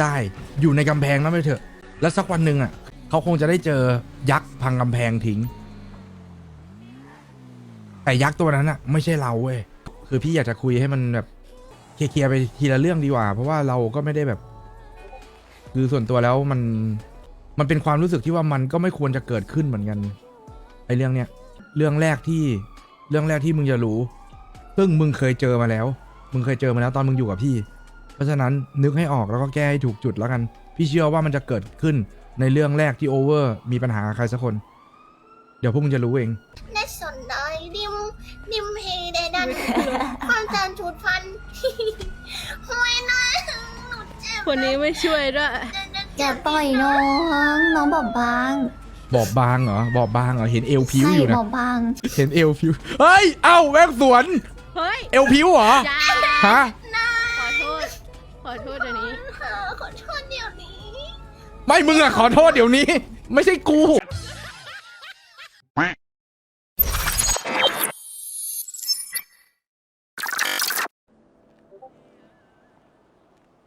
ได้อยู่ในกำแพงนั้นไปเถอะ แล้วสักวันหนึ่งอะเขาคงจะได้เจอยักษ์พังกำแพงทิ้ง แต่ยักษ์ตัวนั้นอะ ไม่ใช่เราเว้ยคือพี่อยากจะคุยให้มันแบบเคลียร์ไปทีละเรื่องดีกว่า เพราะว่าเราก็ไม่ได้แบบ คือส่วนตัวแล้วมันมันเป็นความรู้สึกที่ว่ามันก็ไม่ควรจะเกิดขึ้นเหมือนกันไอ้เรื่องเนี้ยเรื่องแรกที่เรื่องแรกที่มึงจะรู้ ซึ่งมึงเคยเจอมาแล้ว มึงเคยเจอมาแล้วตอนมึงอยู่กับพี่ เพราะฉะนั้นนึกให้ออกแล้วก็แก้ให้ถูกจุดแล้วกัน พี่เชื่อว่ามันจะเกิดขึ้นในเรื่องแรกที่โอเวอร์มีปัญหากับใครสักคน เดี๋ยวพวกมึงจะรู้เองและสนใจดิมดิมเฮเดดันความจานชุดพันห่วยนะหนูเจ็บคนนี้ไม่ช่วยด้วยอย่าปล่อยน้องน้องบอบบาง บอบบางเหรอบอบบางเหรอเห็นเอวพิ้วใช่อยู่นะบอบบาง เห็นเอวพิ้วเฮ้ยเอ้าแม่งสวนเฮ้ยเอวพิ้วเหรออย่าฮะ ไม่มึงอะขอโทษเดี๋ยวนี้ ไม่ใช่กู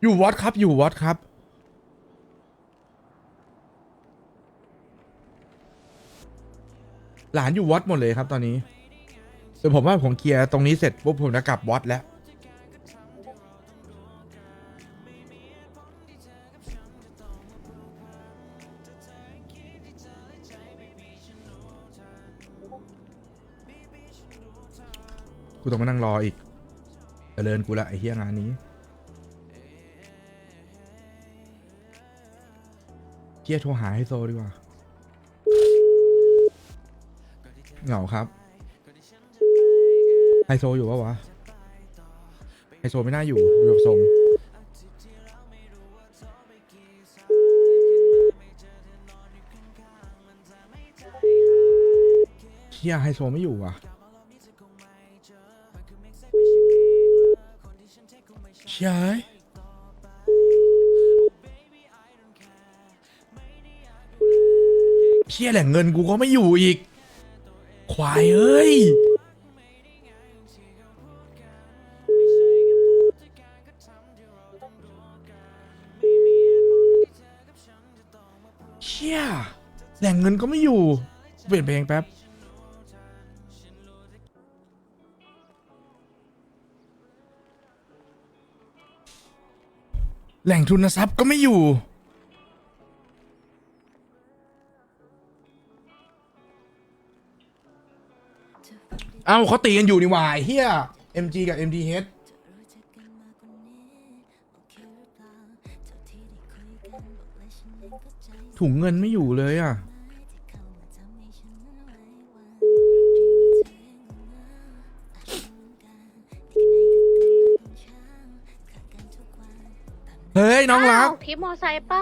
อยู่วัดครับอยู่วัดครับ หลานอยู่วัดหมดเลยครับตอนนี้เดี๋ยวผมว่าผมเคลียร์ตรงนี้เสร็จปุ๊บผมจะกลับวัดแล้ว ต้องมานั่งรออีกเจริญกูละไอ้เฮียงานนี้เฮียโทรหาไฮโซดีกว่า เหงาครับ ไฮโซอยู่ปะวะ ไฮโซไม่น่าอยู่ดูจากทรงเฮียไฮโซไม่อยู่ว่ะ ยเอ้ยเชี่ยแหล่งเงินกูก็ไม่อยู่อีก ควายเอ้ย เชี่ยแหล่งเงินก็ไม่อยู่ เปลี่ยนเพลงแป๊บ แหล่งทุนทรัพย์ก็ไม่อยู่ เอ้าเขาตีกันอยู่นี่หวายเฮีย MG กับ MDH ถุงเงินไม่อยู่เลยอะ เฮ้ยน้องรักาวทิปมอไซค์ปะ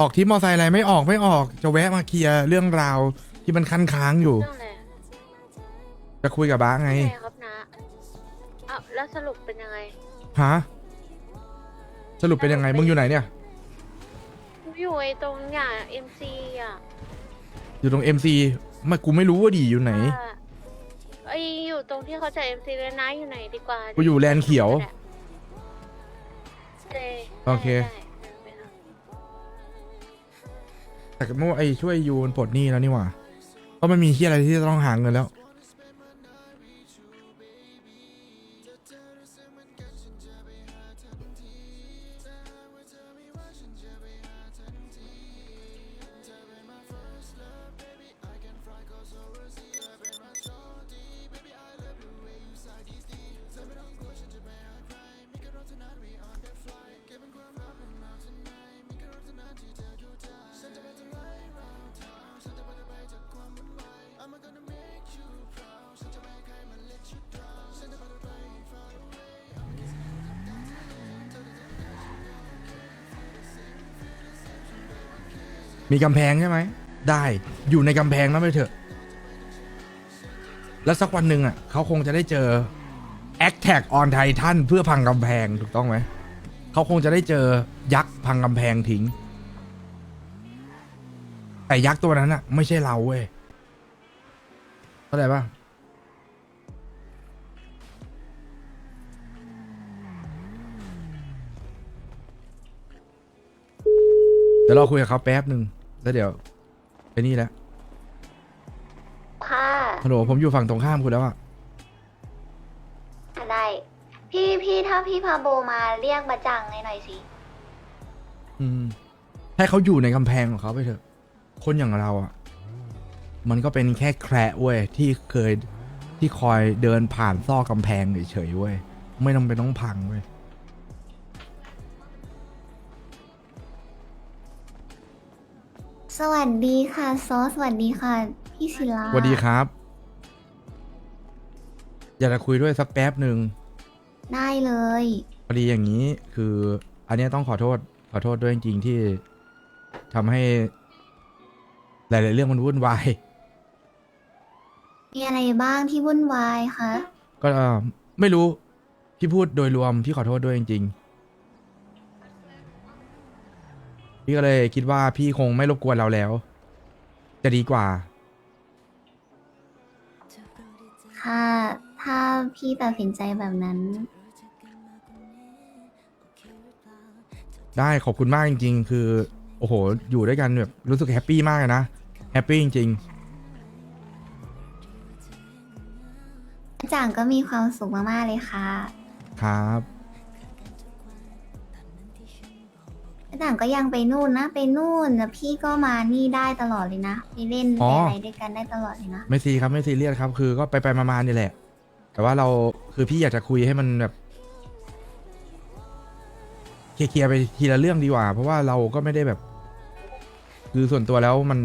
ออกทริปมอไซค์อะไรไม่ออกไม่ออก จะแวะมาเคลียร์เรื่องราวที่มันคันค้างอยู่ เรื่องอะไรจะคุยกับบ้าไงใช่ครับนะอ้าวแล้วสรุปเป็นยังไงฮะ สรุปเป็นยังไง มึงอยู่ไหนเนี่ย อยู่ไอ้ตรงอย่างเอ็มซีอะอยู่ตรง MC ไม่กูไม่รู้ว่าดีอยู่ไหน ว่าไอ้อยู่ตรงที่เขาจัดเอ็มซีเลยนะอยู่ไหนดีกว่ากูอยู่แลนด์เขียวได้ โอเคได้ได้ไปทางแต่เมื่อวานไอ้ช่วยยูมันปลดหนี้แล้วนี่หว่าเพราะมันมีที่อะไรที่จะต้องหาเงินแล้ว มีกำแพงใช่ไหม ได้อยู่ในกำแพงนั้นไปเถอะ แล้วสักวันหนึ่งอะเขาคงจะได้เจอ a t t a c k on Titan เพื่อพังกำแพงถูกต้องไหม เขาคงจะได้เจอยักษ์พังกำแพงทิ้ง แต่ยักษ์ตัวนั้นอะ ไม่ใช่เราเว้ยเข้าใจปะเดี๋ยวเราคุยกับเขาแป๊บหนึ่ง แล้วเดี๋ยวไปนี่แหล้วค่ะฮัลโหลผมอยู่ฝั่งตรงข้ามคุณแล้วอะได้พี่พี่ถ้าพี่พาโบมาเรียกมาจังให้หน่อยสิ อืม ให้เขาอยู่ในกำแพงของเขาไปเถอะ คนอย่างเราอะมันก็เป็นแค่แคระเว้ยที่เคยที่คอยเดินผ่านซอกกำแพงเฉยๆเว้ยไม่ต้องเป็นต้องพังเว้ย สวัสดีค่ะซอสสวัสดีค่ะ พี่ศิลาสวัสดีครับ อยากจะคุยด้วยสักแป๊บหนึ่งได้เลย พอดีอย่างนี้คือ อันเนี้ยต้องขอโทษ ขอโทษด้วยจริงๆที่ทำให้ หลาย ๆ เรื่องมันวุ่นวาย มีอะไรบ้างที่วุ่นวายคะก็เอ่อไม่รู้พี่พูดโดยรวมพี่ขอโทษด้วยจริง ๆ พี่ก็เลยคิดว่าพี่คงไม่รบกวนเราแล้ว จะดีกว่าค่ะถ้าพี่ตัดสินใจแบบนั้น ได้ขอบคุณมากจริง ๆ คือ โอ้โห อยู่ด้วยกันแบบรู้สึกแฮปปี้มากเลยนะ แฮปปี้จริงจังก็มีความสุขมากๆเลยค่ะ ๆ ครับ จังก็ยังไปนู่นนะ ไปนู่นแล้วพี่ก็มานี่ได้ตลอดเลยนะไปเล่นอ๋ไปอออะไรด้วยกันได้ตลอดเลยนะ ไม่ซีครับไม่ซีเรียสครับ คือก็ไปไปๆมาๆนี่แหละ แต่ว่าเราคือพี่อยากจะคุยให้มันแบบเคลียร์ๆไปทีละเรื่องดีกว่า เพราะว่าเราก็ไม่ได้แบบ คือส่วนตัวแล้วมัน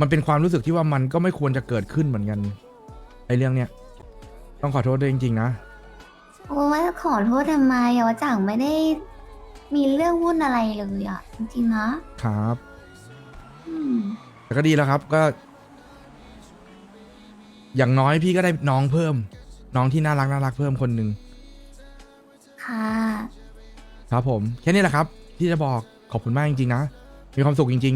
มันเป็นความรู้สึกที่ว่ามันก็ไม่ควรจะเกิดขึ้นเหมือนกันไอ้เรื่องเนี้ยต้องขอโทษด้วยจริงๆนะ โอ้ยขอโทษทำไมอะว่าจังไม่ได้มีเรื่องวุ่นอะไรเลยอะจริงๆนะครับ อืมแต่ก็ดีแล้วครับก็ อย่างน้อยพี่ก็ได้น้องเพิ่ม น้องที่น่ารักน่ารักเพิ่มคนหนึ่งค่ะ ครับ ผมแค่นี้แหละครับ ที่จะบอกขอบคุณมากจริงๆนะมีความสุขจริง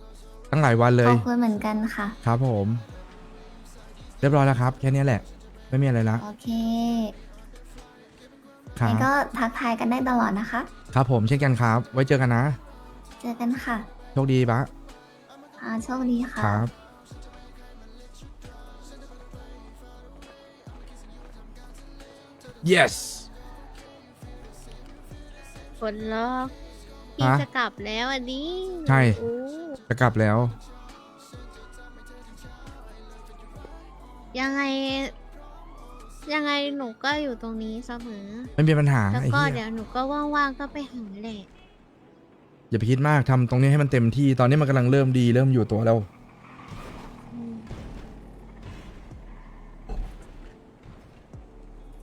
ๆ ตั้งหลายวันเลขย อบคุณเหมือนกันค่ะ ครับผม เรียบร้อยแล้วครับ แค่นี้แหละ ไม่มีอะไรละ โอเค ครังั้บนก็ทักทายกันได้ตลอดนะคะ ครับผมเช่นกันครับ ไว้เจอกันนะ เจอกันค่ะโชคดีปะอ่าโชคดีค่ะ ครับ yes คนล็อกพี่ฮะจะกลับแล้วอันนี้ใช่ โอ้จะกลับแล้ว ยังไง ยังไงหนูก็อยู่ตรงนี้เสมอ ไม่มีปัญหาแล้วไอ้ก็เหี้เดี๋ยยวหนูก็ว่างๆก็ไปหาแหละอย่าไปคิดมากทำตรงนี้ให้มันเต็มที่ตอนนี้มันกำลังเริ่มดีเริ่มอยู่ตัวแล้ว อืม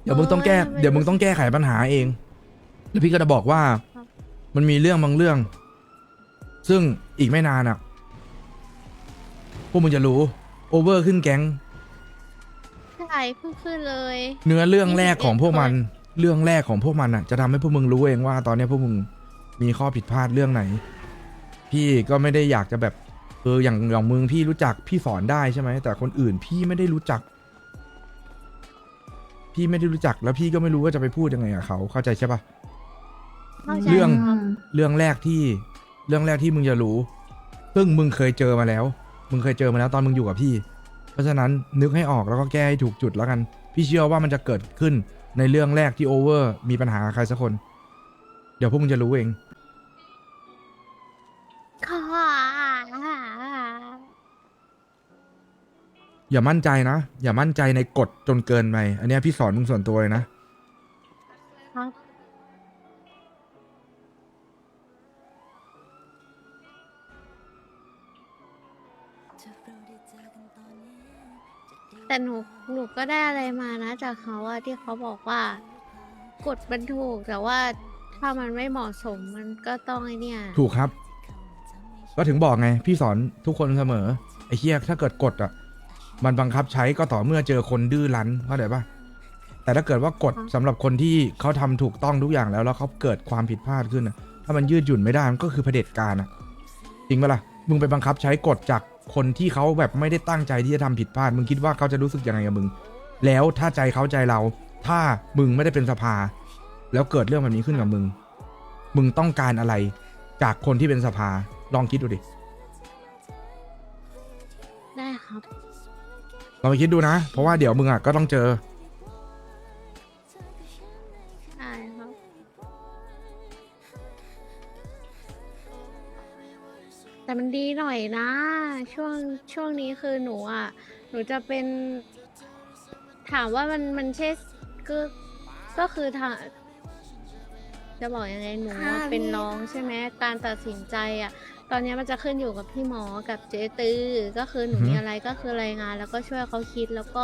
เดี๋ยวมึงต้องแก้โอ้ยเดี๋ยวมึงต้องแก้ไขปัญหาเอง แล้วพี่ก็จะบอกว่าครับมันมีเรื่องบางเรื่อง ซึ่งอีกไม่นานอะ พวกมึงจะรู้ โอเวอร์ขึ้นแก๊ง ใช่เพิ่งขึ้นเลย เนื้อเรื่องแรกของพวกมันคนเรื่องแรกของพวกมันอะ จะทำให้พวกมึงรู้เองว่า ตอนนี้พวกมึงมีข้อผิดพลาดเรื่องไหน พี่ก็ไม่ได้อยากจะแบบเอออย่างอย่างมึงพี่รู้จักพี่สอนได้ใช่ไหมแต่คนอื่นพี่ไม่ได้รู้จัก พี่ไม่ได้รู้จักแล้วพี่ก็ไม่รู้ว่าจะไปพูดยังไงกับเขาเข้าใจใช่ปะ เข้าใจเรื่อง ครับเรื่องแรกที่เรื่องแรกที่มึงจะรู้ ซึ่งมึงเคยเจอมาแล้ว มึงเคยเจอมาแล้วตอนมึงอยู่กับพี่เพ ราะฉะนั้นนึกให้ออกแล้วก็แก้ให้ถูกจุดแล้วกัน พี่เชื่อว่ามันจะเกิดขึ้นในเรื่องแรกที่โอเวอร์มีปัญหาใครสักคน เดี๋ยวพวกมึงจะรู้เอง ค่ะอย่ามั่นใจนะ อย่ามั่นใจในกฎจนเกินไป อันเนี้ยพี่สอนมึงส่วนตัวเลยนะ แต่หนูหนูก็ได้อะไรมานะจากเขาอะที่เขาบอกว่ากฎมันถูกแต่ว่าถ้ามันไม่เหมาะสมมันก็ต้องไอเนี่ย ถูกครับ ก็ถึงบอกไง พี่สอนทุกคนเสมอ ไอ้เฮียถ้าเกิดกฎอะ มันบังคับใช้ก็ต่อเมื่อเจอคนดื้อรั้นเข้าใจปะแต่ถ้าเกิดว่ากฎค่ะสำหรับคนที่เขาทำถูกต้องทุกอย่างแล้วแล้วเขาเกิดความผิดพลาดขึ้นอะถ้ามันยืดหยุ่นไม่ได้มันก็คือเผด็จการอะจริงปะล่ะมึงไปบังคับใช้กฎจาก คนที่เขาแบบไม่ได้ตั้งใจที่จะทำผิดพลาด มึงคิดว่าเขาจะรู้สึกยังไงกับมึง แล้วถ้าใจเขาใจเรา ถ้ามึงไม่ได้เป็นสภา แล้วเกิดเรื่องแบบนี้ขึ้นกับมึง มึงต้องการอะไร จากคนที่เป็นสภา ลองคิดดูดิ ได้ครับลองไปคิดดูนะ เพราะว่าเดี๋ยวมึงอะก็ต้องเจอได้ครับแต่มันดีหน่อยนะ ช่วงช่วงนี้คือหนูอะ หนูจะเป็น ถามว่ามันมันใช่ก็ก็คือทางจะบอกยังไงหนูค่ะอะเป็นน้องใช่ไหมการตัดสินใจอะ ตอนนี้มันจะขึ้นอยู่กับพี่หมอกับเจ๊ตือก็คือหนูอือฮึ มีอะไรก็คือรายงาน แล้วก็ช่วยเขาคิดแล้วก็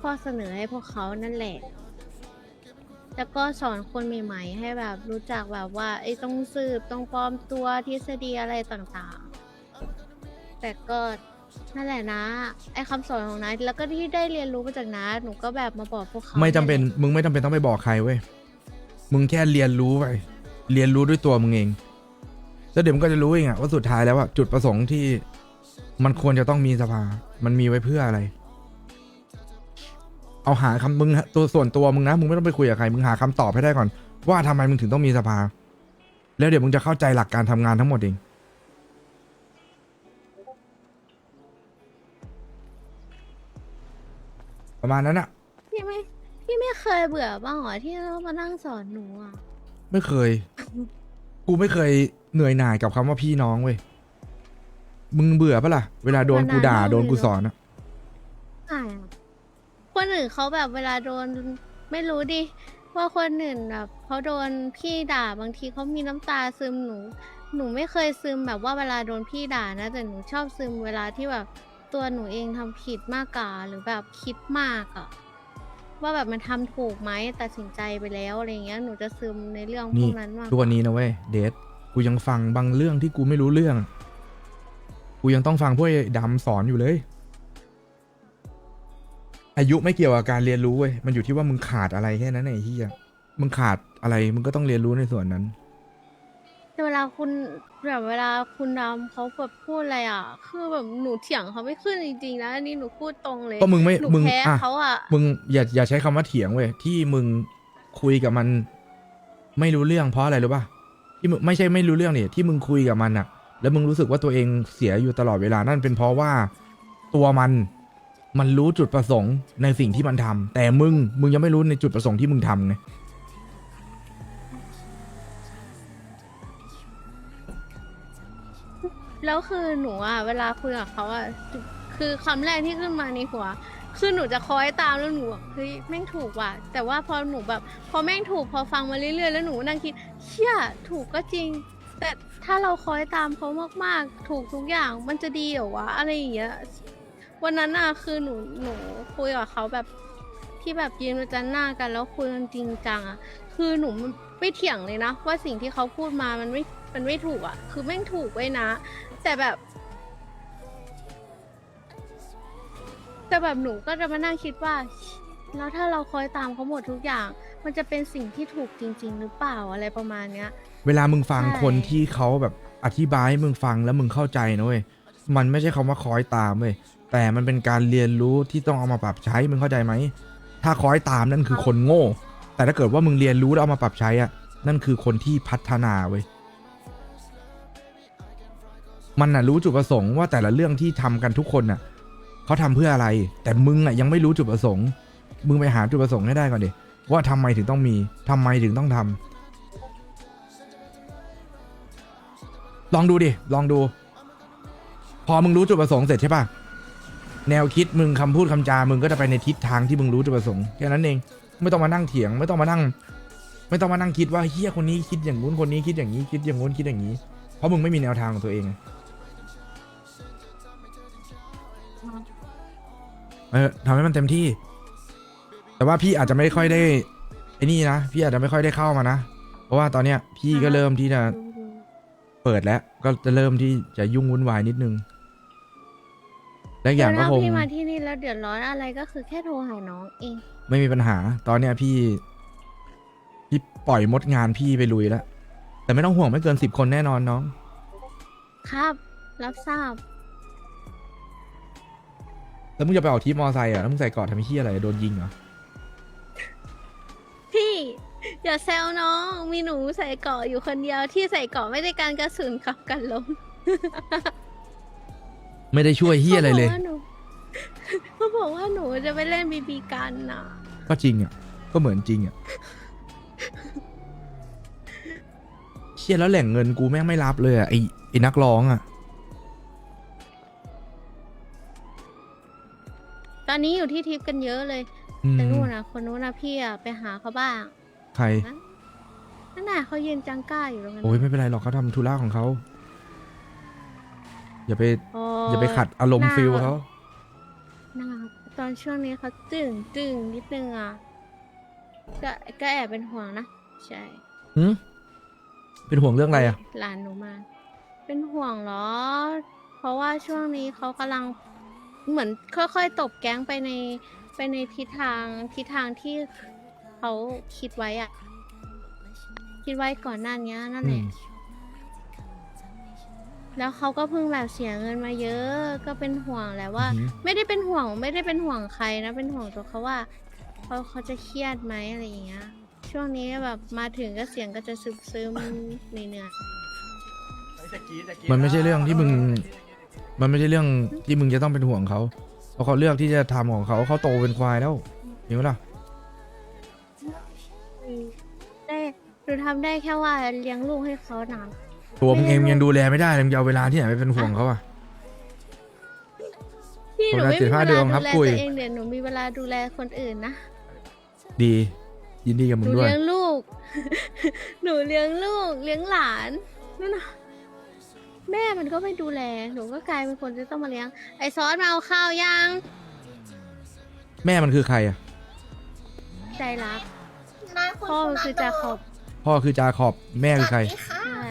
ข้อเสนอให้พวกเขานั่นแหละ แล้วก็สอนคนใหม่ ๆ ให้แบบรู้จักแบบว่าไอ้ต้องสืบต้องปลอมตัวทฤษฎีอะไรต่างๆ แต่ก็นั่นแหละนะ ไอ้คำสอนของน้าแล้วก็ที่ได้เรียนรู้มาจากน้าหนูก็แบบมาบอกพวกเขาไม่จำเป็นแหละมึงไม่จำเป็นต้องไปบอกใครเว้ยมึงแค่เรียนรู้ไปเรียนรู้ด้วยตัวมึงเอง แล้วเดี๋ยวมึงก็จะรู้เองอะว่าสุดท้ายแล้วอะจุดประสงค์ที่มันควรจะต้องมีสภา มันมีไว้เพื่ออะไร เอาหาคำมึงตัวส่วนตัวมึงนะมึงไม่ต้องไปคุยกับใครมึงหาคำตอบให้ได้ก่อน ว่าทำไมมึงถึงต้องมีสภา แล้วเดี๋ยวมึงจะเข้าใจหลักการทำงานทั้งหมดเอง ประมาณนั้นอะพี่ไม่พี่ไม่เคยเบื่อบ้างเหรอที่ต้องมานั่งสอนหนูอะ ไม่เคย กูไม่เคยเหนื่อยหน่ายกับคำว่าพี่น้องเว้ย มึงเบื่อปะล่ะ เวลาโดนกูด่ามานานมากโดนกูเลยเนอะสอนอะใช่อะคนอื่นเขาแบบเวลาโดนไม่รู้ดิ ว่าคนอื่นแบบเขาโดนพี่ด่าบางทีเขามีน้ำตาซึมหนู หนูไม่เคยซึมแบบว่าเวลาโดนพี่ด่านะ แต่หนูชอบซึมเวลาที่แบบ ตัวหนูเองทำผิดมากกว่าหรือแบบคิดมากอะว่าแบบมันทำถูกไหมตัดสินใจไปแล้วอะไรเงี้ยหนูจะซึมในเรื่องพนี่วกนั้นมากทุกวันนี้นะเว้ยเดทกูยังฟังบางเรื่องที่กูไม่รู้เรื่อง กูยังต้องฟังพวกไอ้ดำสอนอยู่เลย อายุไม่เกี่ยวกับการเรียนรู้เว้ยมันอยู่ที่ว่ามึงขาดอะไรแค่นั้นไอ้ที่อะมึงขาดอะไรมึงก็ต้องเรียนรู้ในส่วนนั้น แต่เวลาคุณแบบเวลาคุณดำเขาแบบพูดอะไรอะ คือแบบหนูเถียงเขาไม่ขึ้นจริงๆนะอันนี้หนูพูดตรงเลยก็มึงไม่หนูมึงแพ้อะเขาอะ มึงอย่าอย่าใช้คำว่าเถียงเว้ยที่มึงคุยกับมัน ไม่รู้เรื่องเพราะอะไรรู้ป่ะที่มึงไม่ใช่ไม่รู้เรื่องเนี่ยที่มึงคุยกับมันอะแล้วมึงรู้สึกว่าตัวเองเสียอยู่ตลอดเวลานั่นเป็นเพราะว่าตัวมันมันรู้จุดประสงค์ในสิ่งที่มันทำแต่มึงมึงยังไม่รู้ในจุดประสงค์ที่มึงทำไง แล้วคือหนูอะเวลาคุยกับเขาอะคือคำแรกที่ขึ้นมาในหัว คือหนูจะคอยตามแล้วหนูแบบเฮ้ยแม่งถูกว่ะ แต่ว่าพอหนูแบบ พอแม่งถูกพอฟังมาเรื่อยๆ แล้วหนูนั่งคิดเชี่ยถูกก็จริง แต่ถ้าเราคอยตามเขามากๆ ถูกทุกอย่างมันจะดีเหรอวะอะไรอย่างเงี้ยวันนั้นอะคือหนูหนูคุยกับเขาแบบที่แบบยืนประจันหน้ากันแล้วคุยกันจริงจังอะคือหนูไม่เถียงเลยนะ ว่าสิ่งที่เขาพูดมามันไม่มันไม่ถูกอะ คือแม่งถูกไว้นะ แต่แบบ แต่แบบหนูก็จะมานั่งคิดว่า แล้วถ้าเราคอยตามเขาหมดทุกอย่าง มันจะเป็นสิ่งที่ถูกจริง ๆ หรือเปล่าอะไรประมาณเนี้ย เวลามึงฟังใช่ คนที่เขาแบบอธิบายให้มึงฟังแล้วมึงเข้าใจนะเว้ยมันไม่ใช่คำว่าคอยตามเว้ยแต่มันเป็นการเรียนรู้ที่ต้องเอามาปรับใช้มึงเข้าใจไหมถ้าคอยตามนั่นคือคนโง่ แต่ถ้าเกิดว่ามึงเรียนรู้แล้วเอามาปรับใช้อะนั่นคือคนที่พัฒนาเว้ย มันน่ะรู้จุดประสงค์ว่าแต่ละเรื่องที่ทำกันทุกคนน่ะเขาทำเพื่ออะไร แต่มึงอะยังไม่รู้จุดประสงค์ มึงไปหาจุดประสงค์ให้ได้ก่อนดิว่าทำไมถึงต้องมีทำไมถึงต้องทำลองดูดิ ลองดู พอมึงรู้จุดประสงค์เสร็จใช่ป่ะแนวคิดมึงคำพูดคำจา มึงก็จะไปในทิศทางที่มึงรู้จุดประสงค์แค่นั้นเอง ไม่ต้องมานั่งเถียง ไม่ต้องมานั่ง ไม่ต้องมานั่งคิดว่าเฮียคนนี้คิดอย่างงู้นคนนี้คิดอย่างนี้คิดอย่างงู้นคิดอย่างนี้ เพราะมึงไม่มีแนวทางของตัวเอง เออทำให้มันเต็มที่ แต่ว่าพี่อาจจะไม่ค่อยได้ไอ้นี่นะพี่อาจจะไม่ค่อยได้เข้ามานะ เพราะว่าตอนเนี้ย พี่ก็เริ่มที่จะเปิดแล้ว ก็จะเริ่มที่จะยุ่งวุ่นวายนิดนึง และอีกอย่างก็ถ้าคง พี่มาที่นี่แล้วเดือดร้อนอะไรก็คือแค่โทรหาน้องเอง ไม่มีปัญหา ตอนเนี้ยพี่ พี่ปล่อยมดงานพี่ไปลุยแล้ว แต่ไม่ต้องห่วงไม่เกินสิบคนแน่นอนน้อง ครับ รับทราบ แล้วมึงจะไปออกทีมมอไซค์เหรอะแล้วมึงใส่เกอดทำไอ้เหี้ยอะไรโดนยิงเหรอพี่ อย่าแซวน้องมีหนูใส่เกาะอยู่คนเดียวที่ใส่เกาะไม่ได้การกระสุนกับกันลมไม่ได้ช่วยเฮียอะไรเลยเขาบอกว่าหนูเขาบอกว่าหนูจะไปเล่นบีบีกันน่ะ ก็จริงอะก็เหมือนจริงอะเชี่ยแล้วแหล่งเงินกูแม่งไม่รับเลยอะไอไอนักร้องอะ อนนี้อยู่ที่ทิปกันเยอะเลย อืมแต่นู่นนะคนนู้นนะพี่อะไปหาเขาบ้างใคร นั่นน่ะเขายืนจังก้าอยู่ตรงนั้นโอ้ยไม่เป็นไรหรอกเขาทำธุระของเขาอย่าไป โอ้อย่าไปขัดอารมณ์น่ฟิลเขาน่าตอนช่วงนี้เขาตึงตึงนิดนึงอะก็ก็แอบเป็นห่วงนะใช่หืมเป็นห่วงเรื่องอะไรอะ หลานหนูมา เป็นห่วงเหรอ เพราะว่าช่วงนี้เขากำลัง เหมือนค่อยๆ ตบแก๊งไปในไปในทิศทางทิศทางที่เขาคิดไว้อะคิดไว้ก่อนหน้านี้นั่นอืแหมละแล้วเขาก็เพิ่งแบบเสียเงินมาเยอะก็เป็นห่วงแหละว่า อืมไม่ได้เป็นห่วงไม่ได้เป็นห่วงใครนะ เป็นห่วงตัวเขาว่าเขาเขาจะเครียดไหมอะไรอย่างเงี้ยช่วงนี้แบบมาถึงก็เสียงก็จะซึมซึมๆเหนื่อยมันไม่ใช่เรื่องที่มึง มันไม่ใช่เรื่องที่มึงจะต้องเป็นห่วงเขาเพราะเขาเลือกที่จะทำของเขาเขาโตเป็นควายแล้วเห็นไหมล่ะๆได้หนูทำได้แค่ว่าเลี้ยงลูกให้เขาหนานตัวมึงเองมึงยังดูแลไม่ได้เลยมึงจะเอาเวลาที่ไหนไปเป็นห่วงเขาอะพี่หนูคนละไม่มีเว15ลาเดือนดูครับแลคุย ตัวเองเดี๋ยวหนูมีเวลาดูแลคนอื่นนะ ดี ยินดีกับหมึนูงด้วย เลี้ยงลูก หนูเลี้ยงลูก เลี้ยงหลาน นั่นน่ะ แม่มันก็ไม่ดูแล หนูก็กลายเป็นคนที่ต้องมาเลี้ยง ไอซอสมาเอาข้าวยัง แม่มันคือใครอะ ใจรักนายคุณพ่อมันคือจาขอบพ่อคือจาขอบแม่คือใครสวัสดีค่ะใช่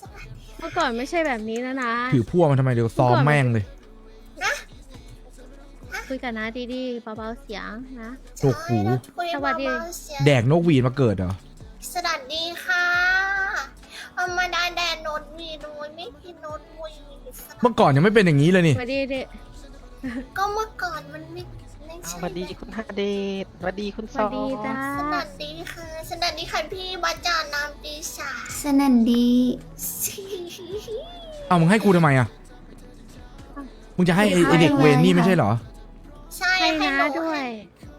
สวัสดีเมื่อก่อนไม่ใช่แบบนี้นะนะถือพวกมันทำไมเดี๋ยวซ้อมแม่งเลย คุยกับน้าดีๆเบาๆเสียงนะ โอ้โหคุยสวัสดีเบาๆเสียงแดกนกหวีดมาเกิดเหรอ สวัสดีค่ะ ธรรมดาแดนโนดวีโดยไม่กินโนดวีเมื่อก่อนยังไม่เป็นอย่างนี้เลยนี่สวัสดีเด็กก็เมื่อก่อนมันไม่ไม่สใช่วัสดีคุณฮาเดชสวัสดีคุณสซอวัสดีจ้าสวัสดีค่ะสวัสดีค่ะพี่บาจานามปีศาจสนันดีเอามึงให้กูทำไมอะ มึงจะให้ไอ้ไอ้เด็กเวรนี่ไม่ใช่เหรอ ใช่ให้ให้น้าหนูด้วย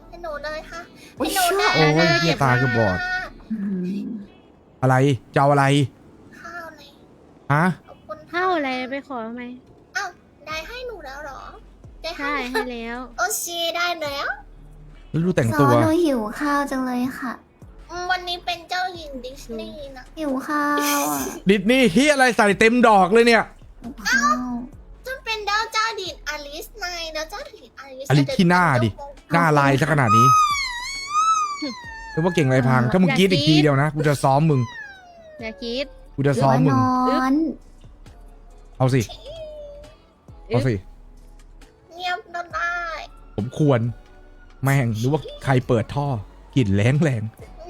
ให้หนูเลยค่ะอุ๊ให้ยหนูได้โอ้ยเหี้ยตาเกือบบอดอืมอะไรจะเอาอะไรข้าวเลย ฮะ ขอบคุณค่ะเข้าอะไรไปขอทำไมอ้าวได้ให้หนูแล้วเหรอ ได้ให้ใช่ให้แล้ว โอเคได้แล้วแล้วดูแต่งซตัอวหนูหิวข้าวจังเลยค่ะ อืมวันนี้เป็นเจ้าหญิงดิสนีย์นะหิวข้าวอะดิสนี่ที่อะไรใส่เต็มดอกเลยเนี่ยหิวข้าวจะเป็นดาวเจ้าดินอลิสไนดาวเจ้าดินอลิสอลิสที่หน้าดิ หน้าลายซะขนาดนี้นึกว่าเก่งไรพัง ถ้ามึงกรีดอีกทีเดียวนะ กูจะซ้อมมึง อย่าคิด กูจะซ้อมมึงนอน เอาสิ เอาสิ เงียบก็ได้ผมควร แม่งหรือว่าใครเปิดท่อกลิ่นแรงแรง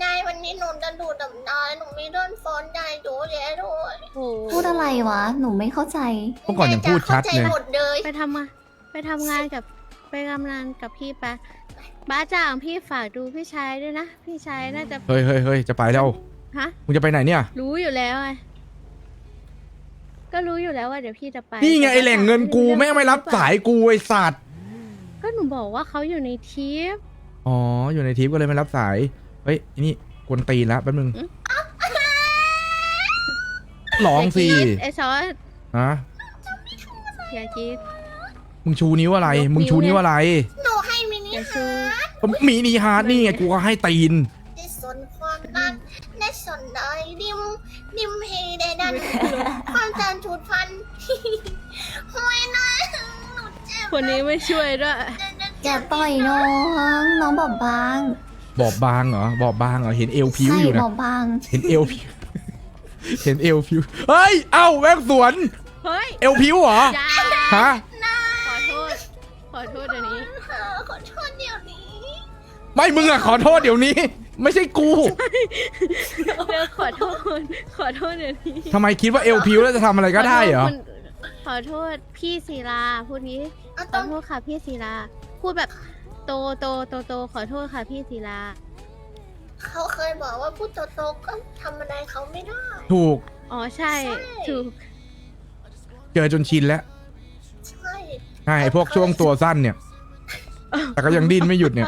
นายวันนี้หนูจะดูดับนายหนูมีเดินฟ้อนนายดูแย่ด้วยโอ้โหพูดอะไรวะ หนูไม่เข้าใจ เมื่อก่อนยังพูดชัดเลยข้าใจหมดเลยไปทำมาไปทำงานกับไปทำงานกับพี่ปะบ้าจ่างพี่ฝากดูพี่ชายด้วยนะ พี่ชายน่าจะเฮ้ยเฮ้ยเฮ้ยจะไปแล้ว ฮะ มึงจะไปไหนเนี่ย รู้อยู่แล้วไงก็รู้อยู่แล้วว่าเดี๋ยวพี่จะไปนี่ไงไอแหล่งเงินกูแม่งไม่รับสายกูไอสัตว์ ก็หนูบอกว่าเขาอยู่ในทริปอ๋อ อยู่ในทีมก็เลยไม่รับสาย เฮ้ยไอ้นี่กวนตีนละแป๊บนึงร้องสิย่าคิดไอซอสฮะอย่าคิด มึงชูนิ้วอะไร ยกนิ้ว มึงชูนิ้วอะไรหนูให้มินิอย่าชูฮาร์ดก็มีนีฮาร์ดนี่ไงกูก็ให้ตีนได้สนความรัก ได้สนได้ดิมดิมเฮได้ดันความจานชุดพันห่วยนะหนูเจ็บคนนี้ไม่ช่วยด้วยอย่าต่อยน้องน้องบอบบางบอบบางเหรอบอบบางเหรอเห็นเอวพิ้วใช่อยู่นะบอบบางเห็นเอวพิ้วเห็นเอวพิ้วเฮ้ยเอ้าแม่งสวนเฮ้ยเอวพิ้วเหรอจ้าฮะขอโทษขอโทษเดี๋ยวนี้เออขอโทษเดี๋ยวนี้ ไม่มึงอะขอโทษเดี๋ยวนี้ ไม่ใช่กูเดี๋ยวขอโทษ ขอโทษเดี๋ยวนี้ทำไมคิดว่าเอวพิ้วแล้วจะทำอะไรก็ได้เหรอขอโทษคุณขอโทษพี่ศิลาพูดนี้เอาขต้อองโทษค่ะพี่ศิลา พูดแบบโตโตโตโตขอโทษค่ะพี่ศิลา เขาเคยบอกว่าพูดโตๆก็ทำอะไรเขาไม่ได้ ถูกอ๋อใช่ ใช่ ถูก เจอจนชินแล้วใช่ใช่ไอ้พวกช่วงตัวสั้นเนี่ย แต่ก็ยังดิ้นไม่หยุดเนี่ย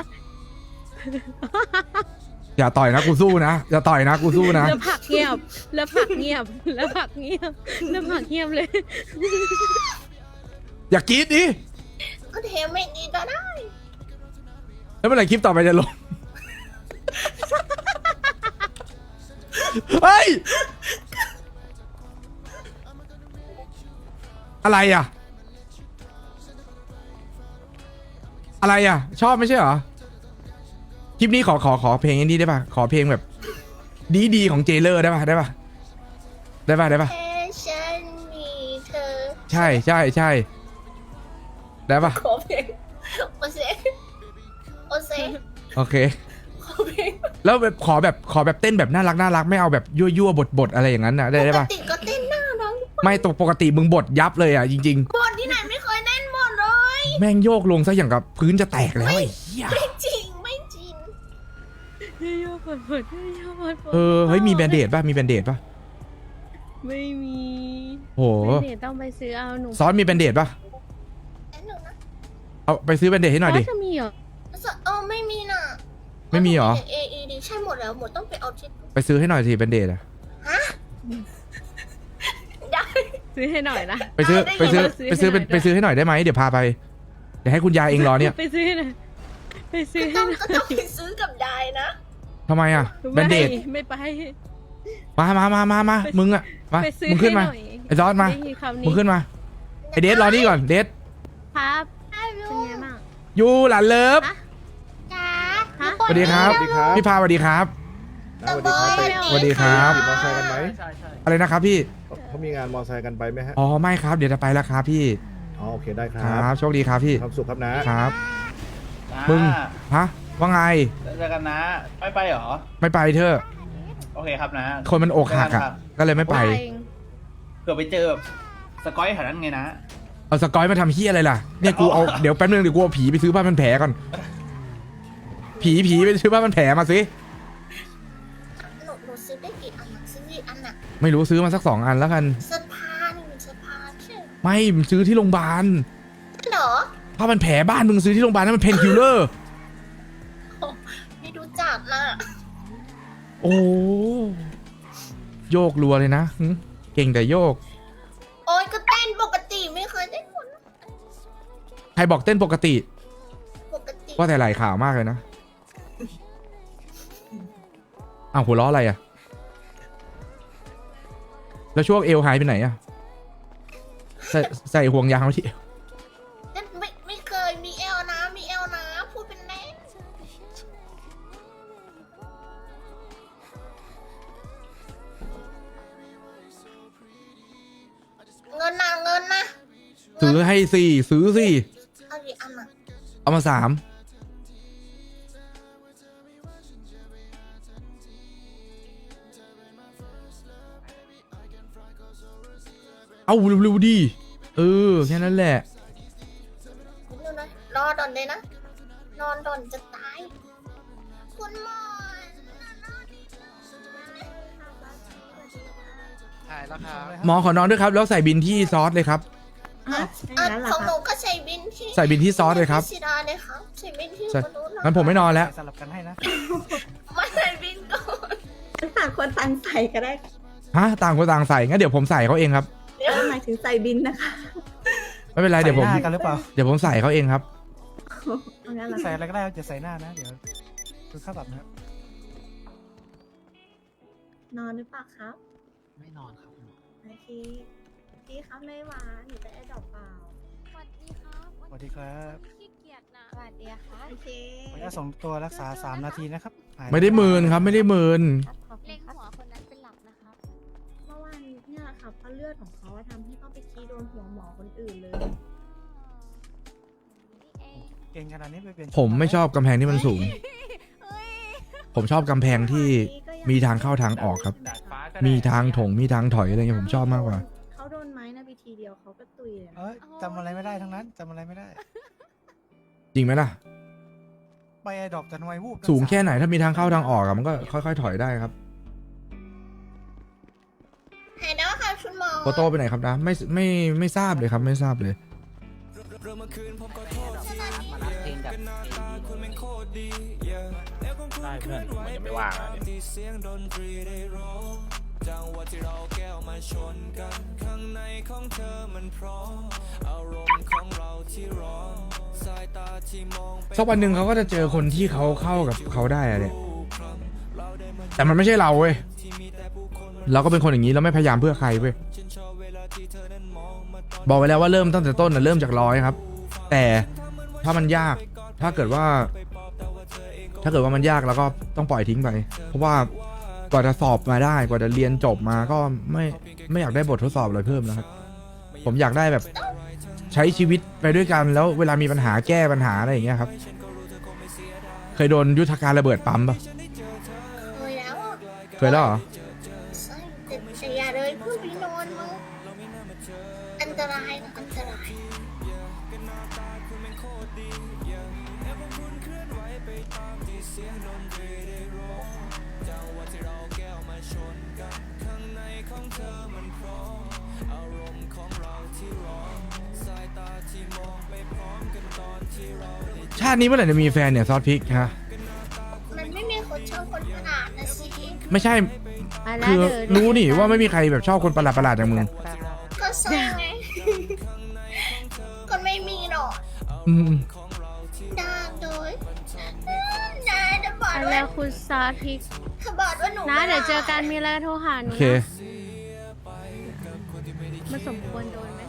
อย่าต่อยนะกูสู้นะอย่าต่อยนะกูสู้นะแล้วผักเงียบ แล้วผักเงียบ แล้วผักเงียบแล้วผักเงียบเลย อย่ากรีดดิก็เทไม่ดีก็ได้แล้วเมื่อไหร่คลิปต่อไปจะลงเฮ้ยอะไรอะ อะไรอะ ชอบไม่ใช่เหรอ คลิปนี้ขอขอขอเพลงอันนี้ได้ป่ะ ขอเพลงแบบ ดีดีๆของเจเลอร์ได้ป่ะได้ป่ะได้ป่ะได้ป่ะแค่ฉันมีเธอใช่ใช่ใช่ได้ป่ะขอเพลงโอเซโอเซโอเค ขอเพลงแล้วแบบขอแบบขอแบบเต้นแบบน่ารักน่ารักไม่เอาแบบยั่วยั่วบทบทอะไรอย่างนั้นนะได้ได้ปกป่ะติก็เต้นหน้าน้องไม่ตกปกติมึงบทยับเลยอะจริง บทที่ไหนไม่เคยเต้นบทเลยๆ แม่งโยกลงซะอย่างกับพื้นจะแตกแล้วไอ้เหี้ยไม่จริงไม่จริง เยอะๆปวดปวดเยอะๆปวดปวดเออเฮ้ยมีแบนเดดป่ะมีแบนเดดป่ะไม่มีโหไม่เดี๋ยวต้องไปซื้อเอาหนูซอสมีแบนเดดป่ะแป๊บหนึงนะเอาไปซื้อแบนเดดให้หน่อยดิซสจะมีเหรอเออไม่มีน่ะไม่มีเหรอเอเอดีใช่หมดแล้วหมดต้องไปเอาที่ไปซื้อให้หน่อยสิแบนเดดอะได้ซื้อให้หน่อยนะไปซื้อได้ไปซื้อซื้อไปซื้อให้หน่อยไปซื้อให้หน่อยได้ไหมเดี๋ยวพาไปเดี๋ยวให้คุณยายเองรอเนี่ยไปซื้อให้หน่อยไปซื้อให้ต้องหน่ก็อยต้องไปซื้อกับยายนะ ทำไมอะแบนเดดไม่ไม่ไป มามามามามามึงอะมาไปซื้อมึงขึ้นมาให้หอยไอ้ซอสมาได้ยินคำมึนี้งขึ้นมาไอเดทรอนี่ก่อนเดทครับเป็นไงบ้าง ยูหลานเลิฟ ฮะจ้าฮะ สวัสดีครับ สวัสดีครับพี่พาสวัสดีครับสวัสดีครับสวัสดีครับ ขี่มอเตอร์ไซค์กันไหมอะไรนะครับพี่เขามีงานมอเตอร์ไซค์กันไปไหมฮะ อ๋อไม่ครับ เดี๋ยวจะไปแล้วครับพี่อ๋อ โอเค ได้คครัรับบโชคดีครับพี่ ความสุขครับนะ ครับอ่ามึงฮะ ว่าไงเจอกันนะ ไม่ไปเหรอ ไม่ไปเถอะโอเคครับนะคนมันอกหักอะเจอกันครับก็เลยไม่ไปเองเผื่อไปเจอแบบสกอยแถวนั้นไงนะ เอาสกอยมาทำเฮียอะไรล่ะ เนี่ยกูเอาเดี๋ยวแป๊บนึงเดี๋ยวกูเอาผีไปซื้อผ้าพันแผลก่อน ผีผีไปซื้อผ้าพันแผลมาสิ หนูหนูซื้อได้กี่อันอะซื้อกี่อันอะไม่รู้ซื้อมาสักสองอันแล้วกัน เสื้อผ้านี่มันเสื้อผ้าใช่ไหมไม่มึงซื้อที่โรงพยาบาลเหรอ ผ้าพันแผลบ้านมึงซื้อที่โรงพยาบาลนั่นมันเพนคิลเลอร์ โอ้โยกรัวเลยนะหึเก่งแต่โยก โอ้ยก็เต้นปกติไม่เคยเต้นคนใครบอกเต้นปกติ ปกติว่าแต่ไหลข่าวมากเลยนะ อ้าวหัวล้ออะไรอะ แล้วช่วงเอวหายไปไหนอะ ใส่ใส่ห่วงยางไว้ที่เอว ซื้อให้สี่ซื้อสิเอากี่อันอะเอามาสามเอาเร็วๆดิเออแค่นั้นแหละเดี๋ยวนะรอดอนเลยนะ นอนดอนจะตาย คุณหมอถ่ายแล้วครับหมอขอนอนด้วยครับ แล้วใส่บินที่ซอสเลยครับ อะของหนูก็ใส่บินที่ใส่บินที่ซอสเลยครับพิชิดาเลยครับใส่บินที่ใส่คนนู้นเหรองั้นผมไม่นอนแล้ว สลับกันให้นะไม่ใส่บินก่อนต่างคนต่างใส่ก็ได้ฮะต่างคนต่างใส่งั้นเดี๋ยวผมใส่เขาเองครับเดี๋ยวหมายถึงใส่บินนะคะไม่เป็นไรเดี๋ยวผม ใส่หน้ากันหรือเปล่าเดี๋ยวผมใส่เขาเองครับ เอางั้นเหรอใส่อะไรก็ได้จะใส่หน้านะ เดี๋ยวดูค่าปรับนะครับนอนหรือเปล่าครับ ไม่นอนครับ โอเค พี่ครับไม่หวานหนูจะแอดดอกเปล่าสวัสดีครับสวัสดีครับขี้เกียจนะสวัสดีค่ะโอเคขออนุญาตส่งตัวรักษา3นาทีนะครับหายไม่ได้หมื่นครับไม่ได้หมื่นขอบคุเล็ณงครับหัวคนนั้นเป็นหลักนะครับเมื่อวานเนี่ยครับเพราะเลือดของเขาอะทำให้ต้องไปชี้โดนหัวหมอคนอื่นเลยเก่งขนาดนี้ไปเป็นผมไม่ชอบกำแพงที่มันสูงผมชอบกำแพงที่มีทางเข้าทางออกครับมีทางถงมีทางถอยอะไรเงี้ยผมชอบมากกว่า ตุยเลยนะเอ้ยจำอะไรไม่ได้ทั้งนั้นจำอะไรไม่ได้ จริงไหมล่ะ ไปไอ้ดอกจะทำไมวูบสูงแค่ไหนถ้ามีทางเข้าทางออกอะมันก็ค่อย ๆ ถอยได้ครับหายแล้วค่ะคุณหมอโฟโต้ไปไหนครับนะไม่ไม่ไม่ทราบเลยครับ ไม่ทราบเลย มารับเพลงกับได้เพื่อนมันยังไม่ว่างอะเนี่ย สักวันหนึ่งเขาก็จะเจอคนที่เขาเข้ากับเขาได้อะเนี่ยแต่มันไม่ใช่เราเว้ยเราก็เป็นคนอย่างนี้เราไม่พยายามเพื่อใครเว้ยบอกไว้แล้วว่าเริ่มตั้งแต่ต้นนะเริ่มจากร้อยครับ แต่ถ้ามันยากถ้าเกิดว่า ถ้าเกิดว่ามันยากเราก็ต้องปล่อยทิ้งไป เพราะว่า กว่าจะสอบมาได้กว่าจะเรียนจบมาก็ไม่ไม่อยากได้บททดสอบอะไรเพิ่มนะครับ ผมอยากได้แบบใช้ชีวิตไปด้วยกันแล้วเวลามีปัญหาแก้ปัญหาอะไรอย่างเงี้ยครับ เคยโดนยุทธการระเบิดปั๊มปะเคยแล้วอะเคยแล้วเหรอใช่แต่แต่อย่าเลยเพิ่งไปนอนมาอันตรายนะอันตราย ชาตินี้เมื่อไหร่จะมีแฟนเนี่ยซอสพริกฮะมันไม่มีคนชอบคนขนาดนะสิไม่ใช่ะไรคือเดี๋ยวรู้นี่ว่าไม่มีใครแบบชอบคนประหลาดประหลาดๆอย่างมึงก็ใช่ไง คนไม่มีหรอก คุณซาพิกเขาบอกว่าหนูนะ เดี๋ยวเจอกันมีอะไรโทรหาหโอนูเค นะมันสมควรโดนไหม